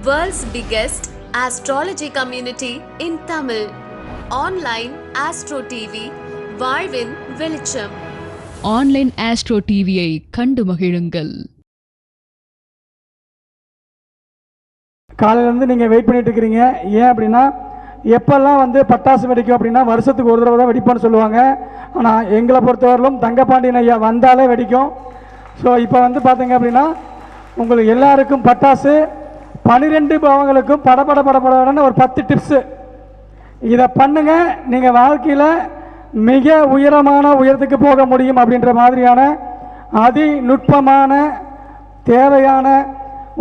World's biggest astrology community in Tamil. Online Astro TV, வாழ்வின் வெளிச்சம் online astro டிவியை கண்டு மகிழுங்கள். காலையிலேருந்து நீங்கள் வெயிட் பண்ணிட்டு இருக்கிறீங்க. ஏன் அப்படின்னா எப்பெல்லாம் வந்து பட்டாசு வெடிக்கும் அப்படின்னா வருஷத்துக்கு ஒரு தடவை தான் வெடிப்போம்னு சொல்லுவாங்க. ஆனால் எங்களை பொறுத்தவரையிலும் தங்கப்பாண்டியன் ஐயா வந்தாலே வெடிக்கும். ஸோ இப்போ வந்து பார்த்தீங்க அப்படின்னா உங்களுக்கு எல்லாருக்கும் பட்டாசு பனிரெண்டு பாவங்களுக்கும் படபட படபடன்னு ஒரு பத்து டிப்ஸு இதை பண்ணுங்க. நீங்கள் வாழ்க்கையில் மிக உயரமான உயரத்துக்கு போக முடியும் அப்படின்ற மாதிரியான அதி நுட்பமான தேவையான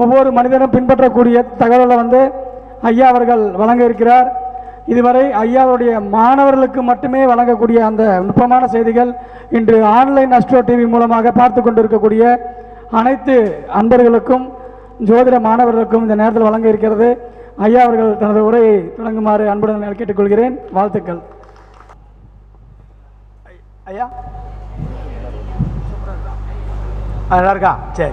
ஒவ்வொரு மனிதனும் பின்பற்றக்கூடிய தகவலை வந்து ஐயா அவர்கள் வழங்க இருக்கிறார். இதுவரை ஐயாவுடைய மாணவர்களுக்கு மட்டுமே வழங்கக்கூடிய அந்த நுட்பமான செய்திகள் இன்று ஆன்லைன் அஸ்ட்ரோ டிவி மூலமாக பார்த்து கொண்டிருக்கக்கூடிய அனைத்து அன்பர்களுக்கும் ஜோதிட மாணவர்களுக்கும் இந்த நேரத்தில் வழங்க இருக்கிறது. ஐயா அவர்கள் தனது உரையை தொடங்குமாறு அன்புடன் கேட்டுக்கொள்கிறேன். வாழ்த்துக்கள். ஐயா? நல்லா இருக்கா? சரி.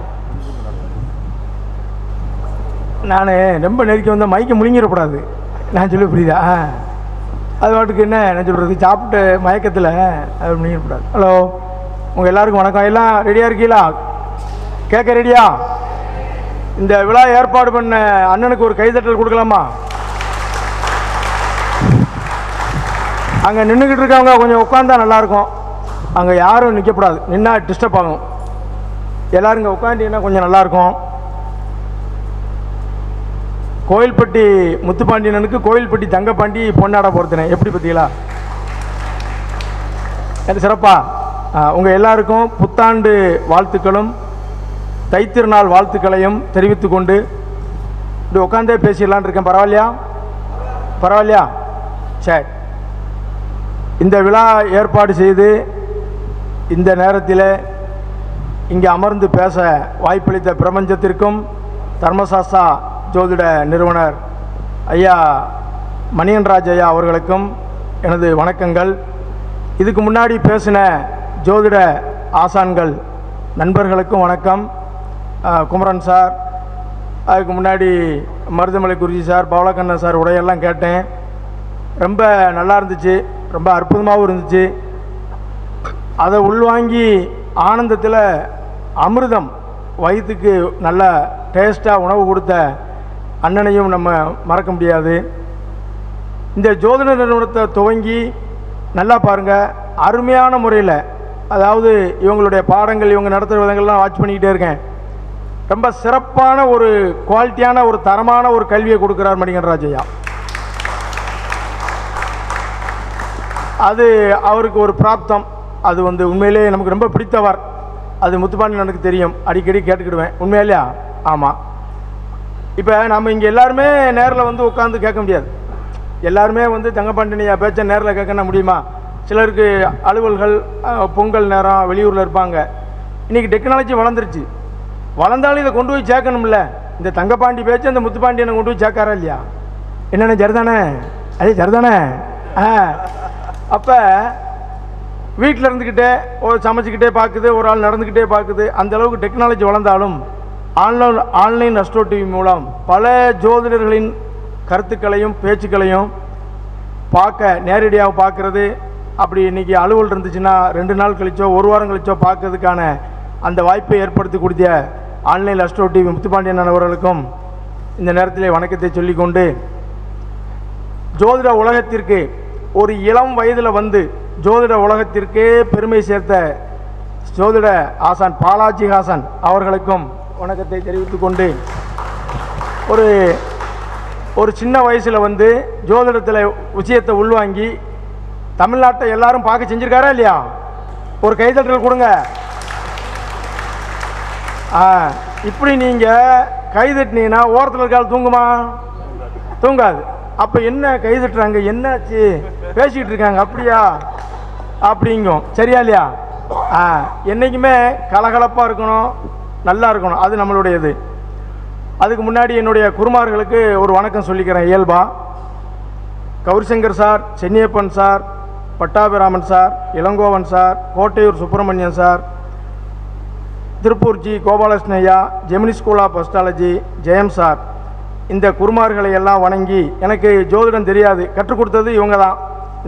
நான் ரொம்ப நெருக்கி வந்தால் மைக்க முழுங்கிடக்கூடாது. நான் சொல்லி புரியுதா? ஆ. அது பாட்டுக்கு என்ன என்ன சொல்கிறது சாப்பிட்டு மயக்கத்தில் அது முழுங்கிடக்கூடாது. ஹலோ உங்கள் எல்லாருக்கும் வணக்கம். எல்லாம் ரெடியாக இருக்கீங்களா? கேட்க ரெடியா இந்த விழா ஏற்பாடு பண்ண அண்ணனுக்கு ஒரு கைதட்டல் கொடுக்கலாமா? அங்கே நின்றுக்கிட்டு இருக்கவங்க கொஞ்சம் உட்காந்தா நல்லாயிருக்கும். அங்கே யாரும் நிற்கக்கூடாது நின்னா டிஸ்டர்ப் ஆகும். எல்லாரும் இங்கே உட்காந்தீங்கன்னா கொஞ்சம் நல்லாயிருக்கும். கோயில்பட்டி முத்துப்பாண்டியனனுக்கு கோயில்பட்டி தங்கப்பாண்டி பொன்னாட பொறுத்தினே எப்படி பார்த்தீங்களா? அது சிறப்பா. உங்கள் எல்லாருக்கும் புத்தாண்டு வாழ்த்துக்களும். தைத்திருநாள் வாழ்த்துக்களையும் தெரிவித்து கொண்டு இப்படி உட்காந்தே பேசிடலான் இருக்கேன். பரவாயில்லையா? பரவாயில்லையா? சரி. இந்த விழா ஏற்பாடு செய்து இந்த நேரத்தில் இங்கே அமர்ந்து பேச வாய்ப்பளித்த பிரபஞ்சத்திற்கும் தர்மசாஸ்தா ஜோதிட நிறுவனர் ஐயா மணியன்ராஜ் ஐயா அவர்களுக்கும் எனது வணக்கங்கள். இதுக்கு முன்னாடி பேசின ஜோதிட ஆசான்கள் நண்பர்களுக்கும் வணக்கம். குமரன் சார். அதுக்கு முன்னாடி மருதமலை குருஜி சார் பவளக்கண்ணன் சார் உடையெல்லாம் கேட்டேன். ரொம்ப நல்லா இருந்துச்சு. ரொம்ப அற்புதமாகவும் இருந்துச்சு. அதை உள்வாங்கி ஆனந்தத்தில் அமிர்தம் வயிற்றுக்கு நல்ல டேஸ்ட்டாக உணவு கொடுத்த அண்ணனையும் நம்ம மறக்க முடியாது. இந்த ஜோதிட நிறுவனத்தை துவங்கி நல்லா பாருங்கள் அருமையான முறையில் அதாவது இவங்களுடைய பாடங்கள் இவங்க நடத்துகிற விதங்கள்லாம் வாட்ச் பண்ணிக்கிட்டே இருக்கேன். ரொம்ப சிறப்பான ஒரு குவாலிட்டியான ஒரு தரமான ஒரு கல்வியை கொடுக்குறார் மணிகன் ராஜய்யா அது அவருக்கு ஒரு பிராப்தம். அது வந்து உண்மையிலே நமக்கு ரொம்ப பிடித்தவர். அது முத்துப்பாண்டி எனக்கு தெரியும். அடிக்கடி கேட்டுக்கிடுவேன். உண்மையிலையா ஆமாம் இப்போ நம்ம இங்கே எல்லாருமே நேரில் வந்து உட்காந்து கேட்க முடியாது. எல்லாருமே வந்து தங்கப்பாண்டினியா பேச்ச நேரில் கேட்கணும் முடியுமா? சிலருக்கு அலுவல்கள் பொங்கல் நேரம் வெளியூரில் இருப்பாங்க. இன்றைக்கி டெக்னாலஜி வளர்ந்துருச்சு. வளர்ந்தாலும் இதை கொண்டு போய் சேர்க்கணும்ல? இந்த தங்கப்பாண்டி பேச்சு அந்த முத்துப்பாண்டியனை கொண்டு போய் சேர்க்காரா இல்லையா? என்னென்ன சரிதானே? அதே சரிதானே? ஆ. அப்போ வீட்டில் இருந்துக்கிட்டே ஒரு சமைச்சிக்கிட்டே பார்க்குது ஒரு ஆள் நடந்துக்கிட்டே பார்க்குது. அந்த அளவுக்கு டெக்னாலஜி வளர்ந்தாலும் ஆன்லைன் ஆன்லைன் அஸ்ட்ரோ டிவி மூலம் பல ஜோதிடர்களின் கருத்துக்களையும் பேச்சுக்களையும் பார்க்க நேரடியாக பார்க்குறது. அப்படி இன்றைக்கி அலுவல் இருந்துச்சுன்னா ரெண்டு நாள் கழிச்சோ ஒரு வாரம் கழிச்சோ பார்க்கறதுக்கான அந்த வாய்ப்பை ஏற்படுத்தி கொடுத்த ஆன்லைன் அஸ்ட்ரோ டிவி முத்துப்பாண்டியன் அவர்களுக்கும் இந்த நேரத்தில் வணக்கத்தை சொல்லிக்கொண்டு ஜோதிட உலகத்திற்கு ஒரு இளம் வயதில் வந்து ஜோதிட உலகத்திற்கே பெருமை சேர்த்த ஜோதிட ஆசான் பாலாஜி ஹாசன் அவர்களுக்கும் வணக்கத்தை தெரிவித்து கொண்டு ஒரு ஒரு சின்ன வயசில் வந்து ஜோதிடத்தில் விஷயத்தை உள்வாங்கி தமிழ்நாட்டை எல்லாரும் பார்க்க செஞ்சுருக்காரா இல்லையா? ஒரு கைதட்டல் கொடுங்க. ஆ இப்படி நீங்கள் கைதட்டினீங்கன்னா ஓரத்தில் இருக்கால் தூங்குமா? தூங்காது. அப்போ என்ன கைதட்டுறாங்க என்னாச்சு? பேசிக்கிட்டு இருக்காங்க. அப்படியா? அப்படிங்கும். சரியா இல்லையா? ஆ என்றைக்குமே கலகலப்பாக இருக்கணும். நல்லா இருக்கணும். அது நம்மளுடைய இது அதுக்கு முன்னாடி என்னுடைய குருமார்களுக்கு ஒரு வணக்கம் சொல்லிக்கிறேன். இயல்பா. Gowrishankar sir Chenniappan sir Pattabiraman sir Elangovan sir Kottaiyur Subramanian sir Tiruppur G. Gemini school of astrology Jayam sir. இந்த குருமார்களை எல்லாம் வணங்கி எனக்கு ஜோதிடம் தெரியாது. கற்றுக் கொடுத்தது இவங்க தான்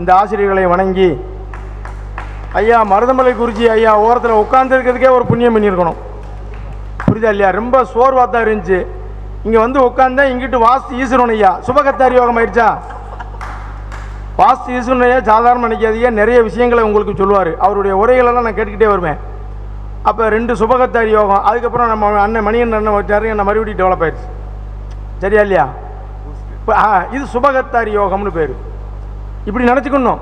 இந்த ஆசிரியர்களை வணங்கி. ஐயா மருதமலை குருஜி ஐயா ஓரத்தில் உட்காந்துருக்கிறதுக்கே ஒரு புண்ணியம் பண்ணியிருக்கணும். புரியுதா இல்லையா? ரொம்ப சோர்வாக தான் இருந்துச்சு. இங்கே வந்து உட்காந்தா இங்கிட்டு வாஸ்து ஈஸ்வரன் ஐயா. சுபகத்தாரி யோகம் ஆயிடுச்சா? வாஸ்து ஈஸ்வரன் ஐயா சாதாரண நினைக்காதீங்க நிறைய விஷயங்களை உங்களுக்கு சொல்லுவார். அவருடைய உரைகளெல்லாம் நான் கேட்டுக்கிட்டே வருவேன். அப்போ ரெண்டு சுபகத்தாரி யோகம். அதுக்கப்புறம் நம்ம அண்ணன் மணியன் அண்ணன் வச்சாரு என்ன மறுபடியும் டெவலப் ஆயிடுச்சு. சரியா இல்லையா? இப்போ ஆ இது சுபகத்தாரி யோகம்னு பேர். இப்படி நினச்சிக்கணும்.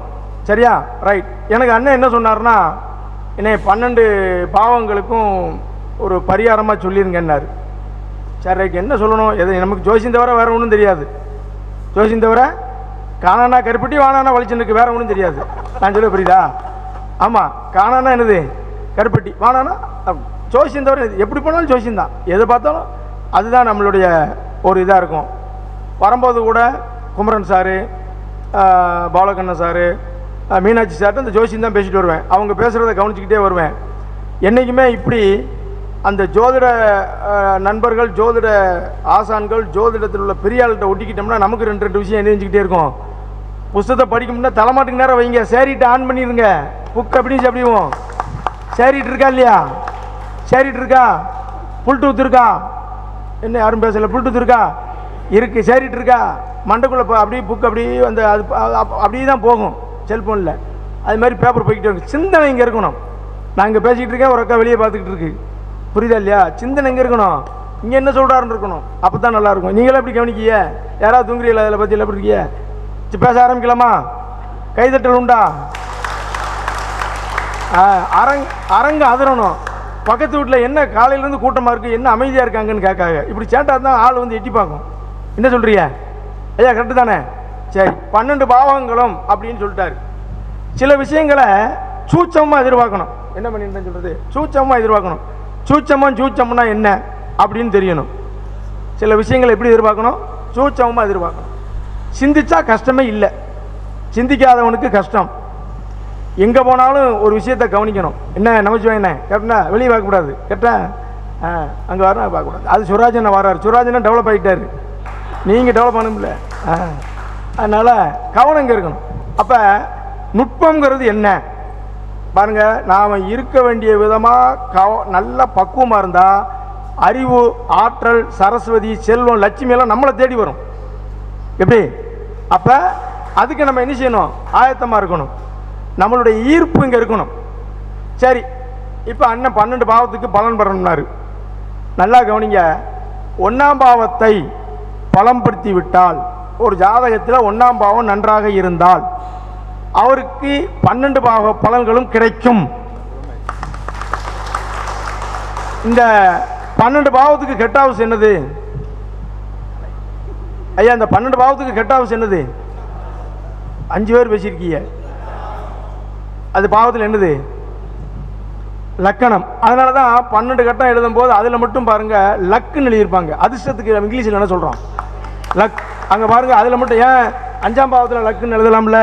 சரியா? ரைட் எனக்கு அண்ணன் என்ன சொன்னார்னா என்னை பன்னெண்டு பாவங்களுக்கும் ஒரு பரிகாரமாக சொல்லியிருங்கன்னாரு சரி ரைட் என்ன சொல்லணும்? எது நமக்கு ஜோசியம் தவிர வேறு ஒன்றும் தெரியாது. ஜோசியம் தவிர காணானா கருப்பட்டி வானானா இருக்கு வேறு ஒன்றும் தெரியாது. நான் சொல்ல புரியுதா? ஆமாம் காணானா என்னது? கருப்பட்டி. வானானா? ஜோசியம் தவிர இது எப்படி போனாலும் ஜோசியம் தான். எதை பார்த்தாலும் அதுதான் நம்மளுடைய ஒரு இதாக இருக்கும். வரும்போது கூட Kumaran sir Balakannan sir Meenakshi chart அந்த ஜோசியம் தான் பேசிட்டு வருவேன். அவங்க பேசுகிறத கவனிச்சுக்கிட்டே வருவேன். என்றைக்குமே இப்படி அந்த ஜோதிட நண்பர்கள் ஜோதிட ஆசான்கள் ஜோதிடத்தில் உள்ள பெரியாள்கிட்ட ஒட்டிக்கிட்டோம்னா நமக்கு ரெண்டு ரெண்டு விஷயம் தெரிஞ்சுக்கிட்டே இருக்கும். புஸ்தகத்தை படிக்கணும்னா தலைமாட்டுக்கு நேரம் வைங்க. சேரிட்டு ஆன் பண்ணிடுங்க புக் அப்படின்னு அப்படிவோம் சேரிட்டு இருக்கா இல்லையா? சேரிட்டு இருக்கா புல்டூத் இருக்கா? என்ன யாரும் பேசல. புல்டூத் இருக்கா? இருக்கு சேரிட்டு இருக்கா மண்டைக்குள்ளே போ அப்படியே புக் அப்படியே வந்து அது அப்படியே தான் போகும் செல்ஃபோனில் அது மாதிரி பேப்பர் போய்கிட்டு இருக்கும் சிந்தனை இங்கே இருக்கணும். நான் இங்கே பேசிக்கிட்டு இருக்கேன் ஒரு அக்கா வெளியே பார்த்துக்கிட்டு இருக்கு. புரியுதா இல்லையா? சிந்தனை இங்கே இருக்கணும். இங்கே என்ன சொல்கிறாருன்னு இருக்கணும். அப்போ தான் நல்லாயிருக்கும் நீங்களும் எப்படி கவனிக்கிய யாராவது தூங்குறீங்களா? அதில் பற்றி எப்படி இருக்கீங்க பேச ஆரம்பிக்கலாமா? கைதட்டல் உண்டா? அரங் அரங்கு அதிரணும் பக்கத்து வீட்டில் என்ன காலையிலேருந்து கூட்டமாக இருக்குது என்ன அமைதியாக இருக்காங்கன்னு கேட்காங்க இப்படி சேட்டாக தான் ஆள் வந்து எட்டி பார்க்கும். என்ன சொல்கிறீங்க ஐயா கரெக்டு தானே? சரி பன்னெண்டு பாவங்களும் அப்படின்னு சொல்லிட்டாரு. சில விஷயங்களை சூச்சமாக எதிர்பார்க்கணும். என்ன பண்ணிட்டு சொல்கிறது சூச்சமாக எதிர்பார்க்கணும். சூச்சமாக சூச்சம்னா என்ன அப்படின்னு தெரியணும். சில விஷயங்களை எப்படி எதிர்பார்க்கணும்? சூச்சமாக எதிர்பார்க்கணும். சிந்திச்சா கஷ்டமே இல்லை. சிந்திக்காதவனுக்கு கஷ்டம். எங்கே போனாலும் ஒரு விஷயத்தை கவனிக்கணும். என்ன நமச்சிவாய் என்ன? கேப்டனா வெளியே பார்க்கக்கூடாது. கேப்டா ஆ அங்கே வர பார்க்கக்கூடாது. அது சுராஜனை வராரு சுராஜனை டெவலப் ஆகிட்டாரு நீங்கள் டெவலப் பண்ண ஆ அதனால் கவனம் இங்கே இருக்கணும். அப்போ நுட்பங்கிறது என்ன? பாருங்க நாம் இருக்க வேண்டிய விதமாக கவ நல்ல பக்குவமாக இருந்தால் அறிவு ஆற்றல் சரஸ்வதி செல்வம் லட்சுமி எல்லாம் நம்மளை தேடி வரும். எப்படி? அப்போ அதுக்கு நம்ம என்ன செய்யணும்? ஆயத்தமாக இருக்கணும். நம்மளுடைய ஈர்ப்பு இங்கே இருக்கணும். சரி இப்போ அண்ணன் பன்னெண்டு பாவத்துக்கு பலன் பெறணும்னாரு. நல்லா கவனிங்க ஒன்றாம் பாவத்தை பலம்படுத்தி விட்டால் ஒரு ஜாதகத்தில் ஒன்றாம் பாவம் நன்றாக இருந்தால் அவருக்கு பன்னெண்டு பாவ பலன்களும் கிடைக்கும். இந்த பன்னெண்டு பாவத்துக்கு கெட்ட ஹவுஸ் என்னது? ஐயா இந்த பன்னெண்டு பாவத்துக்கு கெட்ட ஹவுஸ் என்னது? அஞ்சு பேர் பேசியிருக்கீங்க. அது பாவத்தில் என்னது? லக்கணம். அதனால தான் பன்னெண்டு கட்டம் எழுதும் போது அதில் மட்டும் பாருங்க லக்குன்னு எழுதியிருப்பாங்க. அதிர்ஷ்டத்துக்கு இங்கிலீஷில் என்ன சொல்கிறோம் லக் அங்கே பாருங்கள் அதில் மட்டும் ஏன் அஞ்சாம் பாவத்தில் லக்குன்னு எழுதலாம்ல?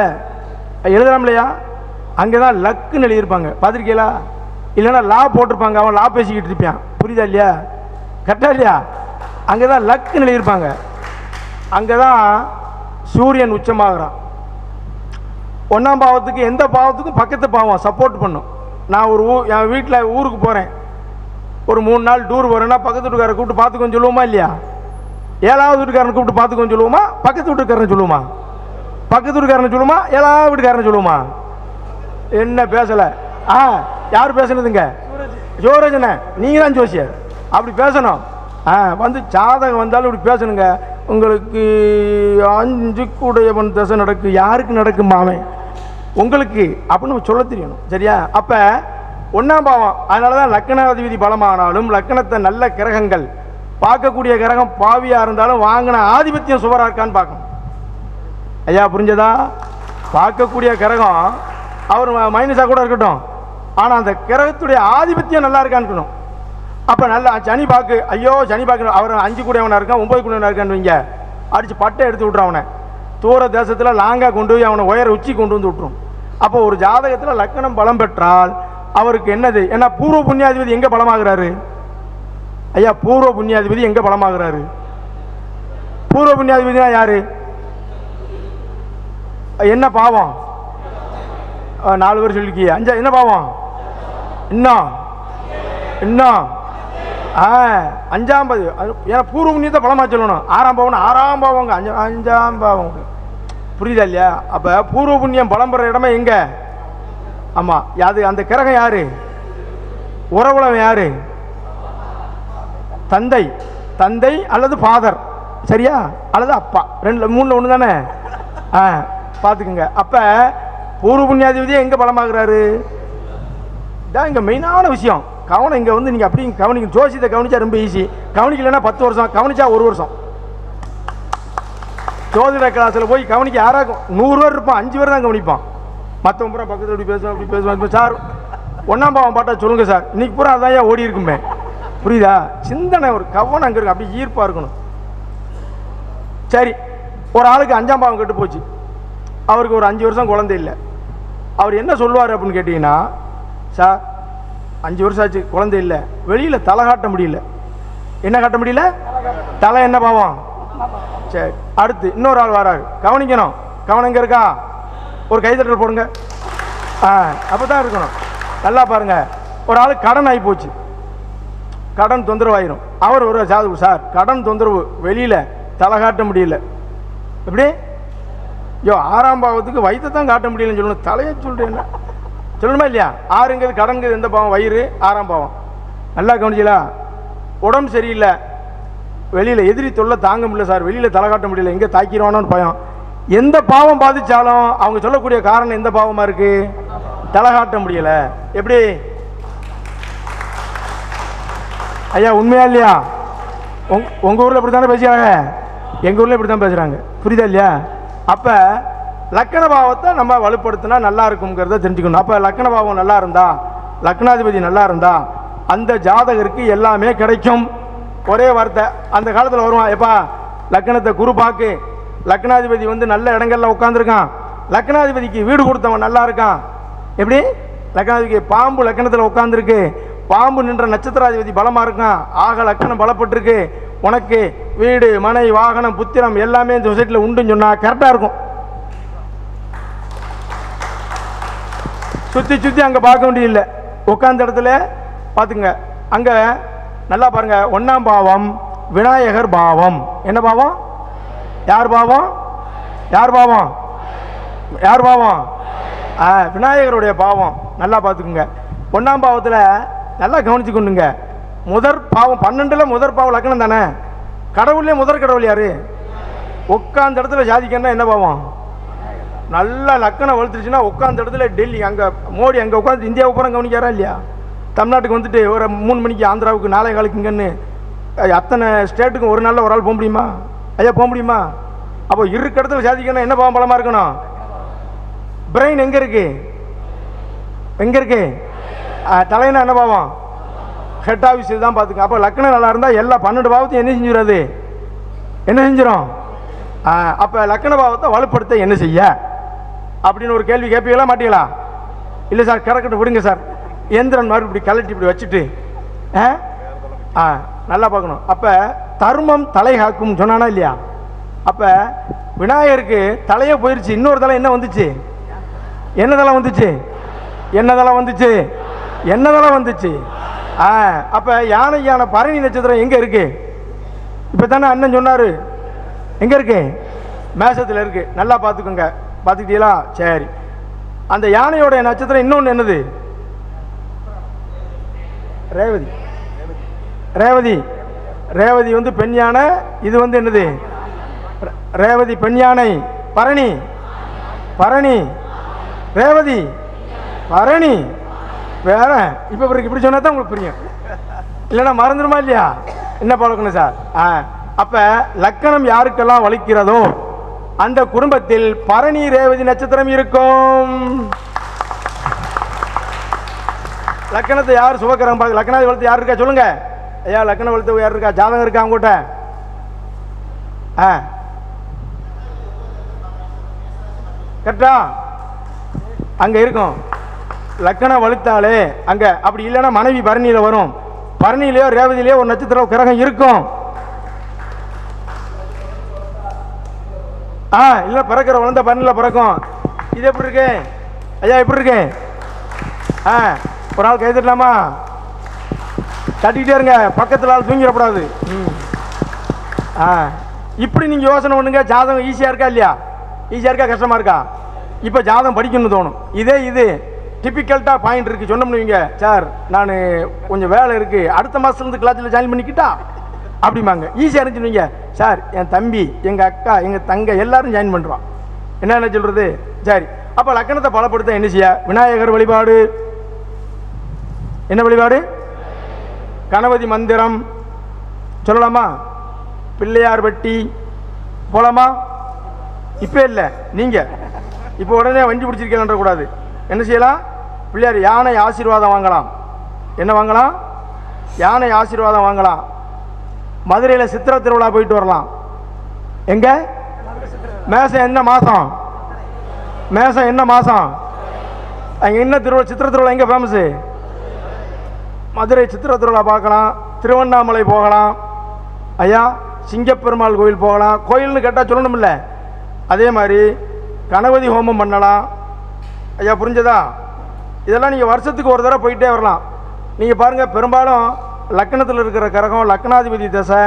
எழுதலாம் இல்லையா அங்கே தான் லக்குன்னு எழுதியிருப்பாங்க. பார்த்துருக்கீங்களா? இல்லைன்னா லா போட்டிருப்பாங்க. அவன் லா பேசிக்கிட்டு இருப்பான். புரியுதா இல்லையா? கரெக்டா இல்லையா? அங்கே தான் லக்குன்னு எழுதியிருப்பாங்க. அங்கே தான் சூரியன் உச்சமாகறான். ஒன்றாம் பாவத்துக்கு எந்த பாவத்துக்கும் பக்கத்து பாவம் சப்போர்ட் பண்ணும். நான் ஒரு ஊ என் வீட்டில் ஊருக்கு போகிறேன் ஒரு மூணு நாள் டூர் போகிறேன்னா பக்கத்து வீட்டுக்காரரை கூப்பிட்டு பார்த்துக்கோன்னு சொல்லுவோமா இல்லையா? ஏழாவது வீட்டுக்காரனை கூப்பிட்டு பார்த்துக்கோன்னு சொல்லுவோமா? பக்கத்து வீட்டுக்காரனை சொல்லுவோமா? பக்கத்து வீட்டுக்காரனை சொல்லுமா ஏழாவது வீட்டுக்காரனை சொல்லுவோமா? என்ன பேசலை? ஆ யார் பேசுனதுங்க? ஜோரஜனே நீங்கள் தான் ஜோசியர். அப்படி பேசணும். ஆ வந்து ஜாதகம் வந்தாலும் இப்படி பேசணுங்க. உங்களுக்கு அஞ்சு கூடையவன் தசை நடக்கு யாருக்கு நடக்கும் மாமன் உங்களுக்கு அப்படின்னு சொல்ல தெரியணும். சரியா? அப்போ ஒன்றாம் பாவம். அதனால தான் லக்கணாதிபதி பலமானாலும் லக்கணத்தை நல்ல கிரகங்கள் பார்க்கக்கூடிய கிரகம் பாவியாக இருந்தாலும் வாங்கின ஆதிபத்தியம் சுவராக இருக்கான்னு பார்க்கணும். ஐயா புரிஞ்சதா? பார்க்கக்கூடிய கிரகம் அவர் மைனஸாக கூட இருக்கட்டும். ஆனால் அந்த கிரகத்துடைய ஆதிபத்தியம் நல்லா இருக்கான்னு அப்போ நல்லா சனி பாக்கு ஐயோ சனி பாக்கு அவர் அஞ்சு கூடியவனாக இருக்கான் ஒம்பது கூடியவனாக இருக்கான்னு வைங்க. அடித்து பட்டை எடுத்து விட்றான் அவனை. தூர தேசத்தில் லாங்காக கொண்டு போய் அவனை உயர உச்சி கொண்டு வந்து விட்ரும் அப்போ ஒரு ஜாதகத்தில் லக்கணம் பலம் பெற்றால் அவருக்கு என்னது? ஏன்னா பூர்வ புண்ணியாதிபதி எங்கே பலமாகிறாரு? ஐயா பூர்வ புண்ணியாதிபதி எங்கே பலமாகிறாரு? பூர்வ புண்ணியாதிபதினா யாரு? என்ன பாவம்? நாலு பேர் சொல்லிக்கிய அஞ்சா என்ன பாவம்? இன்னும் இன்னும் ஆ அஞ்சாம் பாதி ஏன்னா பூர்வ புண்ணியத்தை பலமாக சொல்லணும். ஆறாம் பாவம் ஆறாம் பாவங்க. அஞ்சு அஞ்சாம் பாவம். புரியுதா இல்லையா? அப்போ பூர்வ புண்ணியம் பலம் பெற இடமே எங்கே? ஆமாம் அது அந்த கிரகம் யார்? உறவுலம் யார்? தந்தை. தந்தை அல்லது ஃபாதர் சரியா? அல்லது அப்பா. ரெண்டு மூணில் ஒன்று தானே? ஆ பார்த்துக்குங்க அப்போ பூர்வ புண்ணியாதிபதியே எங்கே பலமாகிறாரு? இதான் இங்கே மெயினான விஷயம். கவனம் இங்கே வந்து நீங்கள் அப்படி கவனிக்கணும். ஜோசியத்தை கவனிச்சா ரொம்ப ஈஸி கவனிக்கலைன்னா பத்து வருஷம். கவனிச்சா ஒரு வருஷம். ஜோதிட கிளாஸில் போய் கவனிக்க யாராக்கும் நூறு பேர் இருப்பான் அஞ்சு பேர் தான் கவனிப்பான். மற்றவங்க பூரா பக்கத்தில் இப்படி பேசுவோம் அப்படி பேசுவோம் சார் ஒன்றாம் பாவம் பாட்டா சொல்லுங்கள் சார். இன்னைக்கு பூரா அதான் ஏன் ஓடி இருக்குமே. புரியுதா? சிந்தனை ஒரு கவனம் அங்கே இருக்கு. அப்படி ஈர்ப்பாக இருக்கணும். சரி ஒரு ஆளுக்கு அஞ்சாம் பாவம் கெட்டு போச்சு. அவருக்கு ஒரு அஞ்சு வருஷம் குழந்தை இல்லை. அவர் என்ன சொல்லுவார் அப்படின்னு கேட்டிங்கன்னா சார் அஞ்சு வருஷம் ஆச்சு குழந்தை இல்லை. வெளியில் தலை காட்ட முடியல. என்ன காட்ட முடியல? தலை என்ன பாவம்? சரி அடுத்து இன்னொரு ஆள் வராரு. கவனிக்கணும். கவனம் இங்கே இருக்கா? ஒரு கைதட்டல் போடுங்க. ஆ அப்போ தான் இருக்கணும். நல்லா பாருங்க. ஒரு ஆள் கடன் ஆகி போச்சு. கடன் தொந்தரவாயிரும். அவர் ஒரு சாது சார் கடன் தொந்தரவு வெளியில் தலை காட்ட முடியல. எப்படி? ஐயோ ஆறாம் பாவத்துக்கு வயிற்றை தான் காட்ட முடியலன்னு சொல்லணும். தலையை சொல்கிறேன் சொல்லணுமா இல்லையா? ஆறுங்கிறது கடங்கிறது எந்த பாவம்? வயிறு ஆறாம் பாவம். நல்லா கவனிச்சலா உடம்பு சரியில்லை. வெளியில் எதிரி தொல்லை தாங்க முடியல சார். வெளியில் தலை காட்ட முடியல. எங்கே தாக்கிடுவானோன்னு பயம். எந்த பாவம் பாதித்தாலும் அவங்க சொல்லக்கூடிய காரணம் எந்த பாவமாக இருக்கு? தலை காட்ட முடியல. எப்படி? ஐயா உண்மையா இல்லையா? உங் உங்கள் ஊரில் இப்படி தானே பேசுகிறாங்க எங்கள் ஊரில் இப்படி தான் பேசுகிறாங்க புரியுதா இல்லையா? அப்போ லக்கண பாவத்தை நம்ம வலுப்படுத்தினா நல்லா இருக்குங்கிறத தெரிஞ்சுக்கணும். அப்போ லக்கண பாவம் நல்லா இருந்தா லக்னாதிபதி நல்லா இருந்தா அந்த ஜாதகருக்கு எல்லாமே கிடைக்கும். ஒரே வார்த்தை அந்த காலத்தில் வருவான் எப்பா லக்கணத்தை குரு பாக்கு. லக்னாதிபதி வந்து நல்ல இடங்கள்ல உட்காந்துருக்கான் லக்னாதிபதிக்கு வீடு கொடுத்தவன் நல்லா இருக்கான். எப்படி? லக்னாதிபதிக்கு பாம்பு லக்கணத்தில் உட்காந்துருக்கு பாம்பு நின்ற நட்சத்திராதிபதி பலமாக இருக்கான். ஆக லக்கணம் பலப்பட்டிருக்கு. உனக்கு வீடு மனை வாகனம் புத்திரம் எல்லாமே இந்த சொசைட்டியில் உண்டுன்னு சொன்னால் கரெக்டாக இருக்கும். சுற்றி சுற்றி அங்கே பார்க்க வேண்டியதில்லை. உட்காந்த இடத்துல பார்த்துங்க அங்கே நல்லா பாருங்க. ஒன்றாம் பாவம் விநாயகர் பாவம். என்ன பாவம்? யார் பாவம்? யார் பாவம்? யார் பாவம்? ஆ விநாயகருடைய பாவம். நல்லா பார்த்துக்குங்க. ஒன்றாம் பாவத்தில் நல்லா கவனிச்சு கொண்டுங்க முதற் பாவம் பன்னெண்டில் முதற் பாவம் லக்கணம் தானே? கடவுள்லேயே முதற் கடவுள் யார்? உட்காந்த இடத்துல ஜாதிக்கன்னா என்ன பாவம்? நல்லா லக்கணம் வலுத்துருச்சுன்னா உட்காந்த இடத்துல டெல்லி அங்கே மோடி அங்கே உட்காந்து இந்தியாவை பூரா கவனிக்காரா இல்லையா? தமிழ்நாட்டுக்கு வந்துட்டு ஒரு மூணு மணிக்கு ஆந்திராவுக்கு நாளை காலுக்கு இங்கன்னு அத்தனை ஸ்டேட்டுக்கும் ஒரு நாளில் ஒரு ஆள் போக முடியுமா? ஐயா போக முடியுமா? அப்போ இருக்க இடத்துல சாதிக்கணும் என்ன பாவம் பலமாக இருக்கணும்? பிரெயின் எங்கே இருக்கு? எங்கே இருக்கு? தலைனா என்ன பாவம்? ஹெட் ஆஃபீஸ் தான் பார்த்துக்க. அப்போ லக்கணம் நல்லா இருந்தால் எல்லா பன்னெண்டு பாவத்தையும் என்ன செஞ்சிடாது என்ன செஞ்சிடும் அப்போ லக்கண பாவத்தை வலுப்படுத்த என்ன செய்ய? அப்படின்னு ஒரு கேள்வி கேட்பீங்களா மாட்டீங்களா? இல்லை சார் கிடக்கட்டும் விடுங்க சார். எந்திரன் மாதிரி இப்படி கலட்டி இப்படி வச்சுட்டு ஆ? ஆ நல்லா பார்க்கணும். அப்போ தர்மம் தலை காக்கும் சொன்னானா இல்லையா? அப்போ விநாயகருக்கு தலையே போயிடுச்சு இன்னொரு தலை என்ன வந்துச்சு? என்ன தலை வந்துச்சு? என்ன தலை வந்துச்சு? என்ன தலை வந்துச்சு? ஆ அப்போ யானை யானை பரணி நட்சத்திரம் எங்கே இருக்கு? இப்போ தானே அண்ணன் சொன்னார். எங்கே இருக்கு? மேசத்தில் இருக்குது நல்லா பார்த்துக்கோங்க. பார்த்துக்கிட்டீங்களா? சரி. அந்த யானையோடைய நட்சத்திரம் இன்னொன்று என்னது? ரேவதி. ரேவதி. ரேவதி வந்து பெண் யானை இது வந்து என்னது? ரேவதி பெண் யானை பரணி. பரணி. ரேவதி. பரணி. வேற. இப்போ இப்படி சொன்னா தான் உங்களுக்கு புரியும். இல்லைன்னா மறந்துடுமா இல்லையா? என்ன பழக்கணும் சார்? ஆ. அப்போ லக்கணம் யாருக்கெல்லாம் வலிக்கிறதோ அந்த குடும்பத்தில் பரணி ரேவதி நட்சத்திரம் இருக்கும். லக்கணத்தை யார் சுபக்கரம் பார்க்க லக்கணாதி வளர்த்து யார் இருக்கா? சொல்லுங்க. ஐயா லக்கண வளர்த்து யார் இருக்கா? ஜாதகம் இருக்கா அவங்ககிட்ட ஆ. கரெக்டா? அங்கே இருக்கும். லக்கணம் வலுத்தாலே அங்கே அப்படி இல்லைன்னா மனைவி பரணியில் வரும். பரணியிலேயோ ரேவதியிலேயோ ஒரு நட்சத்திரம் கிரகம் இருக்கும். ஆ இல்லை பிறக்கிற வளர்ந்த பரணியில் பிறக்கும். இது எப்படி இருக்கு? ஐயா எப்படி இருக்கு? ஆ. ஒரு நாள் கைதட்டலாமா தட்டிக்கிட்டே இருங்க பக்கத்தில் ஆள் தூங்கிடக்கூடாது. ம் ஆ இப்படி நீங்கள் யோசனை பண்ணுங்க ஜாதகம் ஈஸியாக இருக்கா இல்லையா? ஈஸியாக இருக்கா கஷ்டமாக இருக்கா? இப்போ ஜாதகம் படிக்கணும்னு தோணும். இதே இது டிப்பிக்கல்ட்டாக பாயிண்ட் இருக்குது சொன்னோம்னு வைங்க சார் நான் கொஞ்சம் வேலை இருக்குது அடுத்த மாதத்துலேருந்து கிளாஸில் ஜாயின் பண்ணிக்கிட்டா? அப்படிம்பாங்க. ஈஸியாக இருந்துச்சு வைங்க. சார் என் தம்பி எங்கள் அக்கா எங்கள் தங்க எல்லாரும் ஜாயின் பண்ணுறான் என்னென்ன சொல்கிறது சரி. அப்போ லக்கணத்தை பலப்படுத்த என்ன செய்ய? விநாயகர் வழிபாடு. என்ன வழிபாடு? கணபதி மந்திரம். சொல்லலாமா? பிள்ளையார் பட்டி போலாமா? இப்போ இல்லை நீங்கள் இப்போ உடனே வண்டி பிடிச்சிருக்கீங்கன்ற கூடாது என்ன செய்யலாம்? பிள்ளையார் யானை ஆசீர்வாதம் வாங்கலாம். என்ன வாங்கலாம்? யானை ஆசீர்வாதம் வாங்கலாம். மதுரையில் சித்திர திருவிழா போயிட்டு வரலாம். எங்கே? மேசம் என்ன மாதம் மேசம் என்ன மாதம் அங்கே என்ன திருவிழா? சித்திர திருவிழா எங்கே ஃபேமஸு மதுரை சித்திர திருவிழா பார்க்கலாம் திருவண்ணாமலை போகலாம். ஐயா சிங்கப்பெருமாள் கோயில் போகலாம். கோயில்னு கேட்டால் சொல்லணும்ல அதே மாதிரி கணபதி ஹோமம் பண்ணலாம். ஐயா புரிஞ்சதா? இதெல்லாம் நீங்கள் வருஷத்துக்கு ஒரு தடவை போயிட்டே வரலாம். நீங்கள் பாருங்கள் பெரும்பாலும் லக்கணத்தில் இருக்கிற கரகம் லக்னாதிபதி தசை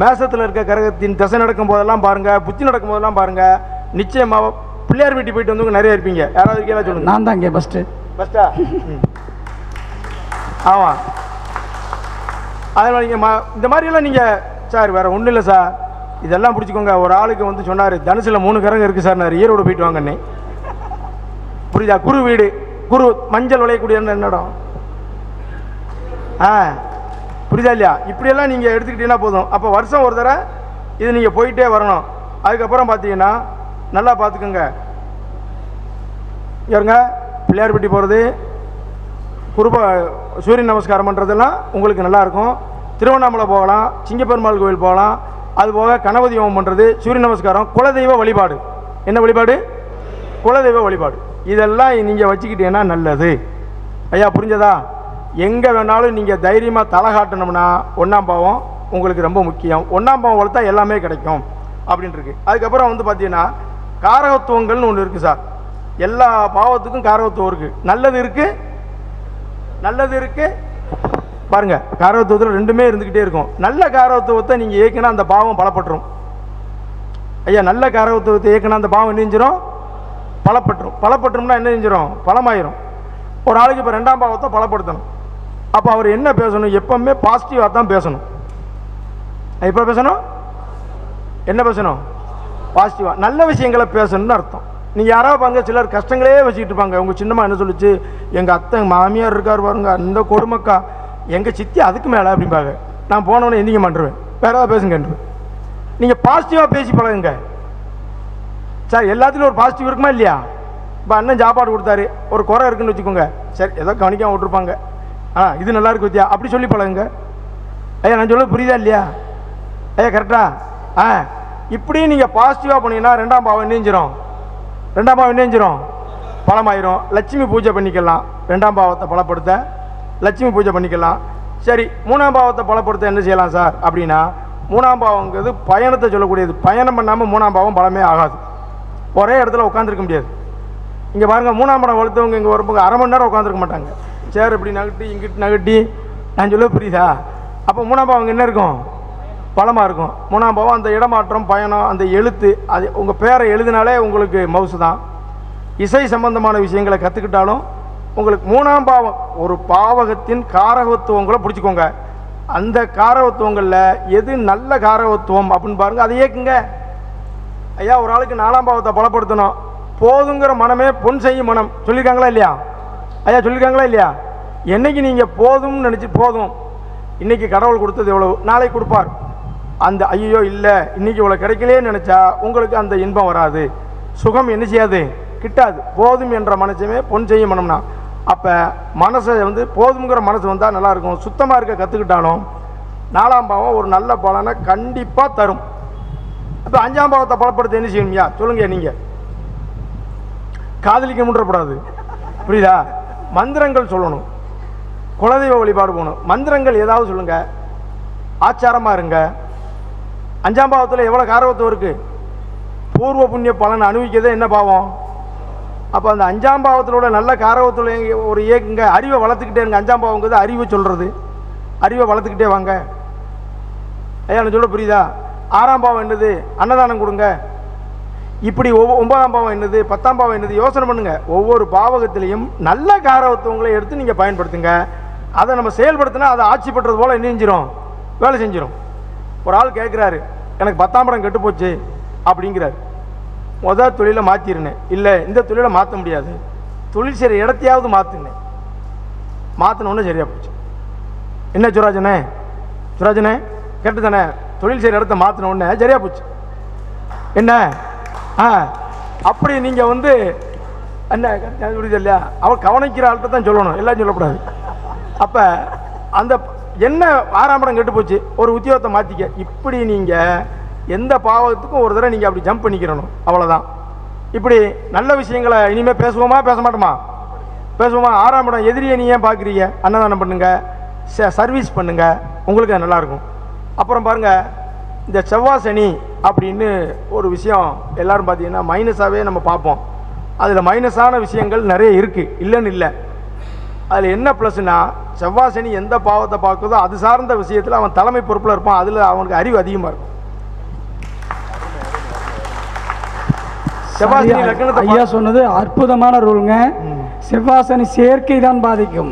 மேசத்தில் இருக்க கரகத்தின் தசை நடக்கும் போதெல்லாம் பாருங்கள் புத்தி நடக்கும் போதெல்லாம் பாருங்கள் நிச்சயமாக பிள்ளையார் வீட்டு போயிட்டு வந்தவங்க நிறைய இருப்பீங்க. யாராவது இருக்கீங்களா சொல்லுங்கள் நான் தான் இங்கே ஃபஸ்ட்டு ஃபஸ்ட்டா ஆமாம் அதனால் நீங்கள் மா இந்த மாதிரியெல்லாம் நீங்கள் சார் வேறு ஒன்றும் இல்லை சார். இதெல்லாம் பிடிச்சிக்கோங்க. ஒரு ஆளுக்கு வந்து சொன்னார் தனுசில் மூணு கரங்க இருக்குது சார். நான் ஈரோடு போயிட்டு வாங்கன்னே. புரியுதா? குரு வீடு குரு மஞ்சள் விளையக்கூடிய என்ன இடம். ஆ புரியுதா இல்லையா? இப்படியெல்லாம் நீங்கள் எடுத்துக்கிட்டீங்கன்னா போதும். அப்போ வருஷம் ஒரு தடவை இது நீங்கள் போயிட்டே வரணும். அதுக்கப்புறம் பார்த்தீங்கன்னா நல்லா பார்த்துக்கோங்க இவருங்க பிள்ளையார்பட்டி போகிறது குருப சூரிய நமஸ்காரம் பண்ணுறதெல்லாம் உங்களுக்கு நல்லாயிருக்கும். திருவண்ணாமலை போகலாம் சிங்கப்பெருமாள் கோவில் போகலாம் அதுபோக கணபதி ஹோமம் பண்ணுறது சூரிய நமஸ்காரம் குலதெய்வ வழிபாடு. என்ன வழிபாடு? குலதெய்வ வழிபாடு. இதெல்லாம் நீங்கள் வச்சுக்கிட்டீங்கன்னா நல்லது. ஐயா புரிஞ்சதா? எங்கே வேணாலும் நீங்கள் தைரியமாக தலை காட்டணும்னா ஒன்றாம் பாவம் உங்களுக்கு ரொம்ப முக்கியம். ஒன்றாம் பாவம் வளர்த்தா எல்லாமே கிடைக்கும் அப்படின்ட்டுருக்கு அதுக்கப்புறம் வந்து பார்த்தீங்கன்னா காரகத்துவங்கள்னு ஒன்று இருக்குது சார். எல்லா பாவத்துக்கும் காரகத்துவம் இருக்குது நல்லது இருக்குது நல்லது இருக்கு. பாருங்க காரவத்துவத்தில் ரெண்டுமே இருந்துக்கிட்டே இருக்கும். நல்ல காரவத்துவத்தை நீங்கள் இயக்கினா அந்த பாவம் பலப்பட்டுரும். ஐயா நல்ல காரவத்துவத்தை இயக்கினா அந்த பாவம் நெஞ்சிரும் பலப்பட்டுரும். பலப்பட்டுரும்னா என்ன செஞ்சிரும்? பலமாயிரும். ஒரு ஆளுக்கு இப்போ ரெண்டாம் பாவத்தை பலப்படுத்தணும். அப்போ அவர் என்ன பேசணும்? எப்பவுமே பாசிட்டிவாக தான் பேசணும். எப்போ பேசணும்? என்ன பேசணும்? பாசிட்டிவாக நல்ல விஷயங்களை பேசணும்னு அர்த்தம். நீங்கள் யாராவது பாருங்க சிலர் கஷ்டங்களே வச்சுக்கிட்டு இருப்பாங்க. உங்கள் சின்னம்மா என்ன சொல்லிச்சு? எங்கள் அத்தை மாமியார் இருக்கார் பாருங்க அந்த கொடுமைக்கா. எங்கள் சித்தி அதுக்கு மேலே அப்படிம்பாங்க. நான் போனவொடனே எந்திக்க மாட்டுருவேன். வேற ஏதாவது பேசுங்கன்றுவேன் நீங்கள் பாசிட்டிவாக பேசி பழகுங்க. சார் எல்லாத்துலேயும் ஒரு பாசிட்டிவ் இருக்குமா இல்லையா? இப்போ அண்ணன் சாப்பாடு கொடுத்தாரு. ஒரு குறை இருக்குன்னு வச்சுக்கோங்க. சரி ஏதோ கவனிக்காம விட்டுருப்பாங்க. ஆ இது நல்லா இருக்கு வித்தியா அப்படி சொல்லி பழகுங்க. ஐயா நான் சொல்ல புரியுதா இல்லையா? ஐயா கரெக்டா ஆ? இப்படி நீங்கள் பாசிட்டிவாக பண்ணீங்கன்னா ரெண்டாம் பாவம் என்னஞ்சிரும் ரெண்டாம் பாவம் என்னஞ்சிரும் பழமாயிரும் லட்சுமி பூஜை பண்ணிக்கலாம். ரெண்டாம் பாவத்தை பலப்படுத்த லட்சுமி பூஜை பண்ணிக்கலாம். சரி மூணாம் பாவத்தை பலப்படுத்த என்ன செய்யலாம் சார்? அப்படின்னா மூணாம் பாவங்கிறது பயணத்தை சொல்லக்கூடியது. பயணம் பண்ணாமல் மூணாம் பாவம் பலமே ஆகாது. ஒரே இடத்துல உட்காந்துருக்க முடியாது. இங்கே பாருங்கள் மூணாம் படம் வளர்த்தவங்க இங்கே வரும்போது அரை மணி நேரம் உட்காந்துருக்க மாட்டாங்க. சேர் இப்படி நகட்டி இங்கிட்டு நகட்டி நான் சொல்ல புரியுதா? அப்போ மூணாம் பாவம் என்ன இருக்கும்? பலமாக இருக்கும். மூணாம் பாவம் அந்த இடமாற்றம் பயணம் அந்த எழுத்து அது உங்கள் பேரை எழுதினாலே உங்களுக்கு மவுசு தான். இசை சம்பந்தமான விஷயங்களை கற்றுக்கிட்டாலும் உங்களுக்கு மூணாம் பாவம் ஒரு பாவகத்தின் காரகத்துவங்களை பிடிச்சிக்கோங்க. அந்த காரகத்துவங்களில் எது நல்ல காரகத்துவம் அப்படின்னு பாருங்கள் அதை ஏக்குங்க. ஐயா ஒரு ஆளுக்கு நாலாம் பாவத்தை பலப்படுத்தணும். போதுங்கிற மனமே பொன் செய்யும் மனம். சொல்லியிருக்காங்களா இல்லையா? ஐயா சொல்லியிருக்காங்களா இல்லையா? என்னைக்கு நீங்கள் போதும்னு நினச்சி போதும். இன்றைக்கி கடவுள் கொடுத்தது எவ்வளவு? நாளைக்கு கொடுப்பார். அந்த ஐயோ இல்லை இன்னைக்கு இவ்வளோ கிடைக்கலையேன்னு நினச்சா உங்களுக்கு அந்த இன்பம் வராது. சுகம் என்ன செய்யாது? கிட்டாது. போதும் என்ற மனசுமே பொன் செய்ய மனம்னா. அப்போ மனசை வந்து போதுங்கிற மனசு வந்தால் நல்லாயிருக்கும். சுத்தமாக இருக்க கற்றுக்கிட்டாலும் நாலாம் பாவம் ஒரு நல்ல பலனை கண்டிப்பாக தரும். இப்போ அஞ்சாம் பாவத்தை பலப்படுத்த என்ன செய்யணும்யா? சொல்லுங்க நீங்கள் காதலிக்க முன்றப்படாது. புரியுதா? மந்திரங்கள் சொல்லணும். குலதெய்வ வழிபாடு போகணும். மந்திரங்கள் ஏதாவது சொல்லுங்கள் ஆச்சாரமாக இருங்க. அஞ்சாம் பாவத்தில் எவ்வளோ காரவத்துவம் இருக்குது பூர்வ புண்ணிய பலன் அனுபவிக்கிறதே என்ன பாவம்? அப்போ அந்த அஞ்சாம் பாவத்தில் உள்ள நல்ல காரவத்தில் ஒரு இயக்குங்க அறிவை வளர்த்துக்கிட்டே இருங்க. அஞ்சாம் பாவங்கிறது அறிவை சொல்கிறது அறிவை வளர்த்துக்கிட்டே வாங்க. ஐயா நான் சொல்ல புரியுதா? ஆறாம் பாவம் என்னது? அன்னதானம் கொடுங்க. இப்படி ஒவ்வொ ஒன்பதாம் பாவம் என்னது? பத்தாம் பாவம் என்னது? யோசனை பண்ணுங்கள் ஒவ்வொரு பாவகத்திலையும் நல்ல காரவத்துவங்களை எடுத்து நீங்கள் பயன்படுத்துங்க. அதை நம்ம செயல்படுத்தினா அதை ஆட்சி பெற்றது போல் என்ன செஞ்சிடும் வேலை செஞ்சிடும் ஒரு ஆள் கேட்குறாரு எனக்கு பத்தாம் படம் கெட்டு போச்சு அப்படிங்கிறார். மொதல் தொழிலை மாற்றிருந்தேன் இல்லை இந்த தொழிலை மாற்ற முடியாது. தொழில் செய்கிற இடத்தையாவது மாற்றினேன் மாற்றினோன்னே சரியாக போச்சு. என்ன சுராஜனே? சுராஜனே கேட்டு தானே. தொழில் செய்கிற இடத்த மாற்றின உடனே சரியாக போச்சு. என்ன? ஆ அப்படி நீங்கள் வந்து என்ன புரியுது இல்லையா? அவன் கவனிக்கிற ஆள்கிட்ட தான் சொல்லணும். எல்லாம் சொல்லக்கூடாது. அப்போ அந்த என்ன ஆறாம் இடம் கெட்டு போச்சு? ஒரு உத்தியோகத்தை மாற்றிக்க இப்படி நீங்கள் எந்த பாவத்துக்கும் ஒரு தடவை நீங்கள் அப்படி ஜம்ப் பண்ணிக்கிறணும். அவ்வளோதான் இப்படி நல்ல விஷயங்களை இனிமேல் பேசுவோமா பேச மாட்டோமா? பேசுவோமா? ஆறாம் படம் எதிரியை நீ ஏன் பார்க்குறீங்க? அன்னதானம் பண்ணுங்கள் ச- சர்வீஸ் பண்ணுங்கள் உங்களுக்கு அது நல்லாயிருக்கும். அப்புறம் பாருங்கள் இந்த செவ்வாய் சனி அப்படின்னு ஒரு விஷயம் எல்லோரும் பார்த்தீங்கன்னா மைனஸாகவே நம்ம பார்ப்போம். அதில் மைனஸான விஷயங்கள் நிறைய இருக்குது இல்லைன்னு இல்லை. அதில் என்ன ப்ளஸ்னா செவ்வாய் சனி எந்த பாவத்தை பார்க்குதோ அது சார்ந்த விஷயத்தில் அவன் தலைமை பொறுப்பில் இருப்பான். அதில் அவனுக்கு அறிவு அதிகமாக இருக்கும். செவ்வாய் சனி லக்னத்தை ஐயா சொன்னது அற்புதமான ரூலுங்க. செவ்வாய் சனி சேர்க்கை தான் பாதிக்கும்.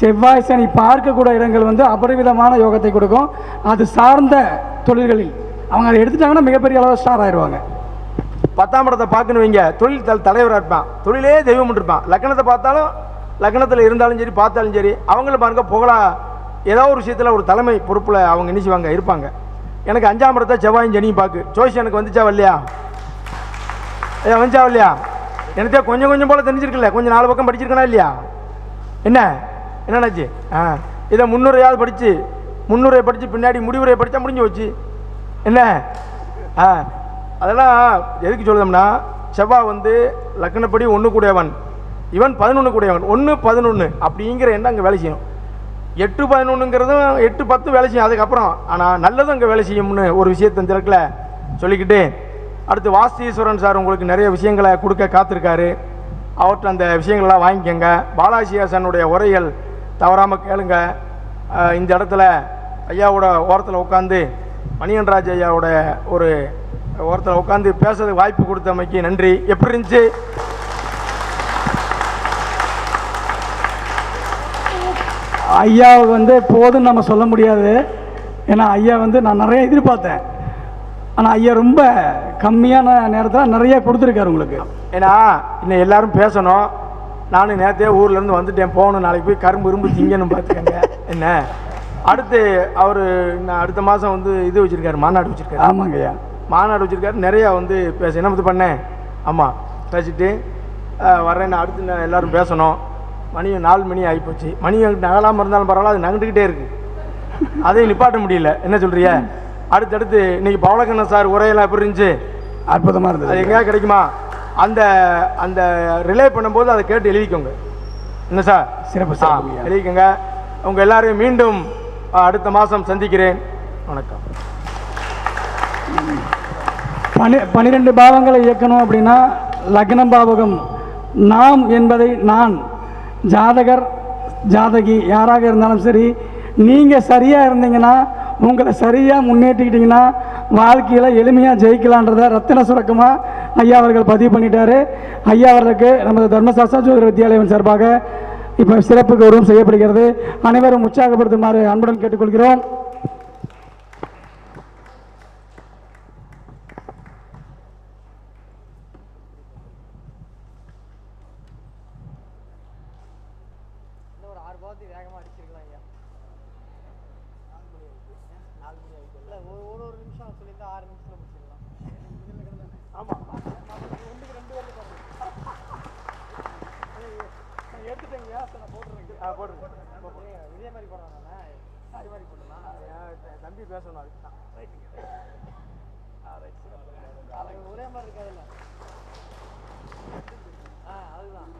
செவ்வாய் சனி பார்க்கக்கூடிய இடங்கள் வந்து அபரிவிதமான யோகத்தை கொடுக்கும். அது சார்ந்த தொழில்களில். அவங்க அதை எடுத்துட்டாங்கன்னா மிகப்பெரிய அளவு ஸ்டார் ஆயிடுவாங்க பத்தாம் இடத்தை பார்க்கணும் வைங்க. தொழில் தல் தலைவராக இருப்பான். தொழிலே தெய்வம் இருப்பான். லக்னத்தை பார்த்தாலும் லக்னத்தில் இருந்தாலும் சரி பார்த்தாலும் சரி அவங்களும் பாருங்க புகழா ஏதோ ஒரு விஷயத்தில் ஒரு தலைமை பொறுப்பில் அவங்க நினைச்சுவாங்க இருப்பாங்க. எனக்கு அஞ்சாம் இடத்தை செவ்வாயும் சனியும் பார்க்கு ஜோஷி எனக்கு வந்துச்சா இல்லையா? ஏன் வந்துச்சா இல்லையா? எனக்கு கொஞ்சம் கொஞ்சம் போல் தெரிஞ்சிருக்குல்ல கொஞ்சம் நாலு பக்கம் படிச்சிருக்கனா இல்லையா? என்ன? என்னென்னாச்சு? ஆ இதை முன்னுரையாவது படித்து முன்னுரை படித்து பின்னாடி முடிவுரை படித்தா முடிஞ்சு வச்சு என்ன? ஆ அதெல்லாம் எதுக்கு சொல்லுதோம்னா செவ்வாய் வந்து லக்னப்படி ஒன்று கூடியவன். இவன் பதினொன்று கூடியவன் ஒன்று பதினொன்று அப்படிங்கிற எண்ணம் அங்கே வேலை செய்யும். எட்டு பதினொன்றுங்கிறதும் எட்டு பத்து வேலை செய்யும். அதுக்கப்புறம் ஆனால் நல்லதும் அங்கே வேலை செய்யும்னு ஒரு விஷயத்தை இந்த சொல்லிக்கிட்டு அடுத்து வாஸ்தீஸ்வரன் சார் உங்களுக்கு நிறைய விஷயங்களை கொடுக்க காத்திருக்காரு. அவர்கிட்ட அந்த விஷயங்கள்லாம் வாங்கிக்கோங்க. பாலாஜியாசனுடைய உரைகள் தவறாமல் கேளுங்க. இந்த இடத்துல ஐயாவோட ஓரத்தில் உட்காந்து மணியன்ராஜ் ஐயாவோட ஒரு ஓரத்தில் உட்காந்து பேசுறதுக்கு வாய்ப்பு கொடுத்தமைக்கு நன்றி. எப்படி இருந்துச்சு? ஐயாவுக்கு வந்து போதும்னு நம்ம சொல்ல முடியாது. ஏன்னா ஐயா வந்து நான் நிறைய எதிர்பார்த்தேன். ஆனால் ஐயா ரொம்ப கம்மியான நேரத்தில் நிறைய கொடுத்துருக்காரு உங்களுக்கு. ஏன்னா இன்னும் எல்லாரும் பேசணும். நானும் நேற்றே ஊர்லேருந்து வந்துட்டேன். போகணும் நாளைக்கு போய் கரும்பு இரும்பு திங்கணும் பார்த்துக்கங்க. என்ன? அடுத்து அவர் அடுத்த மாதம் வந்து இது வச்சுருக்காரு மாநாடு வச்சுருக்காரு. ஆமாங்க ஐயா. மாநாடு வச்சுருக்காரு. நிறையா வந்து பேச என்ன பண்ணேன்? ஆமாம் பேசிட்டு அஹ், வர்றேன். நான் அடுத்து நான் எல்லாரும் பேசணும். மணி நாலு மணி ஆகிப்போச்சு. மணி நகலாமல் இருந்தாலும் பரவாயில்ல அது நகண்டுக்கிட்டே இருக்கு. அதையும் நிப்பாட்ட முடியல. என்ன சொல்றிய அடுத்தடுத்து இன்னைக்கு பவளக்கண்ணன் சார் உரையெல்லாம் எப்படி இருந்துச்சு? அற்புதமாக அது இருந்தது எங்கேயா கிடைக்குமா? அந்த அந்த ரிலே பண்ணும்போது அதை கேட்டு எழுதிக்கோங்க. என்ன சார்? சிறப்பு, சிறப்புங்க. எழுதிக்கோங்க. உங்கள் எல்லாரையும் மீண்டும் அடுத்த மாதம் சந்திக்கிறேன். வணக்கம். பனி பன்னிரெண்டு பாவங்களை இயக்கணும் அப்படின்னா லக்னம் பாவகம். நாம் என்பதை நான். ஜாதகர் ஜாதகி யாராக இருந்தாலும் சரி நீங்கள் சரியாக இருந்தீங்கன்னா உங்களை சரியாக முன்னேற்றிக்கிட்டிங்கன்னா வாழ்க்கையில் எளிமையாக ஜெயிக்கலான்றத ரத்தின சுரக்கமாக ஐயா அவர்கள் பதிவு பண்ணிட்டாரு. ஐயா அவர்களுக்கு நமது தர்மசாஸ்திர ஜோதிட வித்யாலயம் சார்பாக இப்போ சிறப்பு கௌரவம் செய்யப்படுகிறது. அனைவரும் உற்சாகப்படுத்துமாறு அன்புடன் கேட்டுக்கொள்கிறோம் தம்பி பேசணும் அதுக்கு தான் ஒரே மாதிரி இருக்காதுல்ல ஆ அதுதான்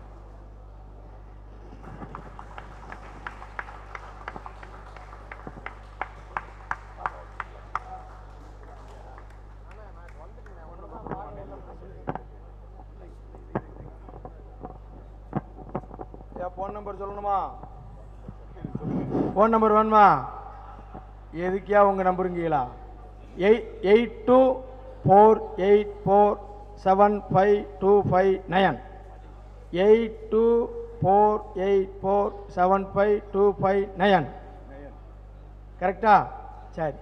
வந்துட்டு ஒன்று தான் ஃபோன் நம்பர் சொல்லணுமா? ஃபோன் நம்பர் வேணுமா? எதுக்கியா உங்கள் நம்பருங்கீங்களா eight eight two four eight four seven five two five nine eight two four eight four seven five two five nine கரெக்டா? சரி.